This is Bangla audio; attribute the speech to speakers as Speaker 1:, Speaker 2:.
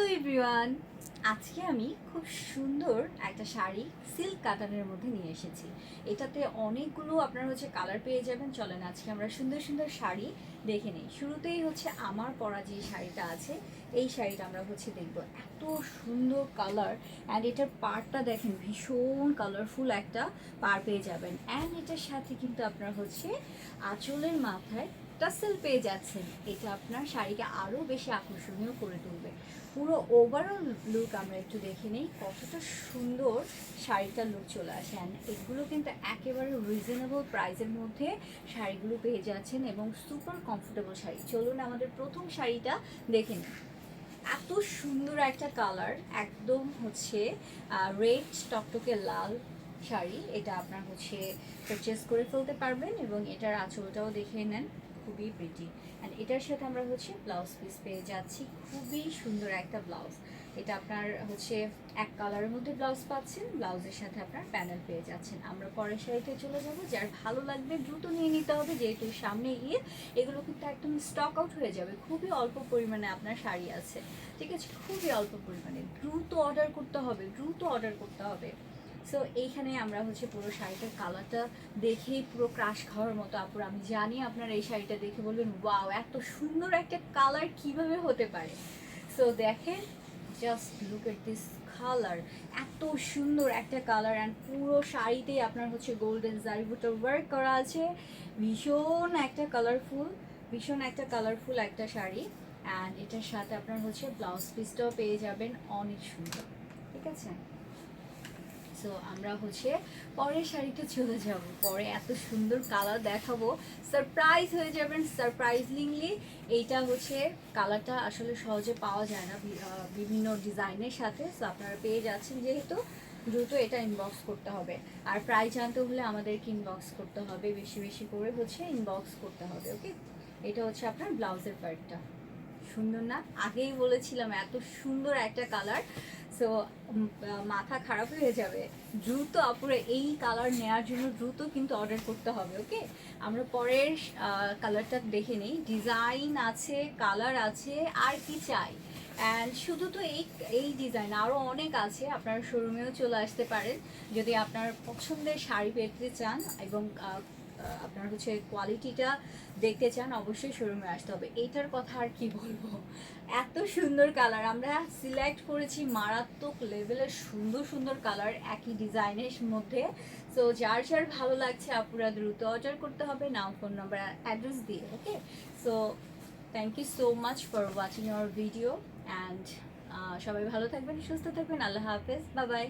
Speaker 1: হ্যালো এভরিওয়ান আজকে আমি খুব সুন্দর একটা শাড়ি সিল্ক কাটানের মধ্যে নিয়ে এসেছি। এটাতে অনেকগুলো আপনারা হচ্ছে কালার পেয়ে যাবেন। চলেন আজকে আমরা সুন্দর সুন্দর শাড়ি দেখে নিই। শুরুতেই হচ্ছে আমার পরা যে শাড়িটা আছে এই শাড়িটা আমরা হচ্ছে দেখব। এত সুন্দর কালার অ্যান্ড এটার পাড়টা দেখেন, ভীষণ কালারফুল একটা পার পেয়ে যাবেন। অ্যান্ড এটার সাথে কিন্তু আপনার হচ্ছে আঁচলের মাথায় টাসেল পেয়ে যাচ্ছেন। এটা আপনার শাড়িকে আরও বেশি আকর্ষণীয় করে তুলবে। পুরো ওভারঅল লুক আমরা একটু দেখে নিই, কতটা সুন্দর শাড়িটার লুক চলে আসে। অ্যান্ড এগুলো কিন্তু একেবারে রিজনেবল প্রাইসের মধ্যে শাড়িগুলো পেয়ে যাচ্ছেন এবং সুপার কমফোর্টেবল শাড়ি। চলুন আমাদের প্রথম শাড়িটা দেখে নিই। এত সুন্দর একটা কালার একদম হচ্ছে রেড টকটকে লাল শাড়ি। এটা আপনার হচ্ছে পারচেস করে ফেলতে পারবেন এবং এটার আঁচলটাও দেখে নেন, খুবই প্রিটি অ্যান্ড এটার সাথে আমরা হচ্ছে ব্লাউজ পিস পেয়ে যাচ্ছি। খুবই সুন্দর একটা ব্লাউজ এটা আপনার হচ্ছে এক কালারের মধ্যে ব্লাউজ পাচ্ছেন ব্লাউজের সাথে আপনার প্যানেল পেয়ে যাচ্ছেন। আমরা পরের শাড়িতে চলে যাব, যার ভালো লাগবে দ্রুত নিয়ে নিতে হবে, যেহেতু সামনে গিয়ে এগুলো কিন্তু একদম স্টক আউট হয়ে যাবে। খুবই অল্প পরিমাণে আপনার শাড়ি আছে। ঠিক আছে? খুবই অল্প পরিমাণে। দ্রুত অর্ডার করতে হবে, দ্রুত অর্ডার করতে হবে। সো এইখানে আমরা হচ্ছে পুরো শাড়িটার কালারটা দেখেই পুরো ক্রাশ খাওয়ার মতো আপুর। আমি জানি আপনারা এই শাড়িটা দেখে বলবেন ওয়াও এত সুন্দর একটা কালার কীভাবে হতে পারে? সো দেখেন just look at this colour এত সুন্দর একটা কালার অ্যান্ড পুরো শাড়িতেই আপনার হচ্ছে গোল্ডেন জারিবুটা ওয়ার্ক করা আছে। ভীষণ একটা কালারফুল ভীষণ একটা কালারফুল একটা শাড়ি। অ্যান্ড এটার সাথে আপনার হচ্ছে ব্লাউজ পিসটাও পেয়ে যাবেন, অনেক সুন্দর। ঠিক আছে? সো আমরা হচ্ছে পরের শাড়িতে চলে যাব। পরে এত সুন্দর কালার দেখাবো। সারপ্রাইজ হয়ে যাবেন সারপ্রাইজলিংলি এইটা হচ্ছে কালারটা আসলে সহজে পাওয়া যায় না বিভিন্ন ডিজাইনের সাথে। সো আপনারা পেয়ে যাচ্ছেন যেহেতু দ্রুত এটা ইনবক্স করতে হবে। আর প্রাইস জানতে হলে আমাদেরকে ইনবক্স করতে হবে। বেশি বেশি করে হচ্ছে ইনবক্স করতে হবে ওকে এটা হচ্ছে আপনার ব্লাউজের পার্টটা। সুন্দর না? আগেই বলেছিলাম, এত সুন্দর একটা কালার সো মাথা খারাপ হয়ে যাবে। দ্রুত আপুরে এই কালার নেওয়ার জন্য দ্রুত কিন্তু অর্ডার করতে হবে ওকে আমরা পরের কালারটা দেখে নিই। ডিজাইন আছে কালার আছে, আর কি চাই? অ্যান্ড শুধু তো এই এই ডিজাইন আরও অনেক আছে। আপনার শোরুমেও চলে আসতে পারেন। যদি আপনার পছন্দের শাড়ি পেতে চান এবং আপনার হচ্ছে কোয়ালিটিটা দেখতে চান, অবশ্যই শোরুমে আসতে হবে। এইটার কথা আর কি বলব? এত সুন্দর কালার আমরা সিলেক্ট করেছি মারাত্মক লেভেলের সুন্দর সুন্দর কালার একই ডিজাইনের মধ্যে। সো যার যার ভালো লাগছে, আপুরা দ্রুত অর্ডার করতে হবে। নাও ফোন নাম্বার অ্যাড্রেস দিয়ে okay so thank you so much for watching our video and সবাই ভালো থাকবেন, সুস্থ থাকবেন। আল্লাহ হাফেজ। Bye bye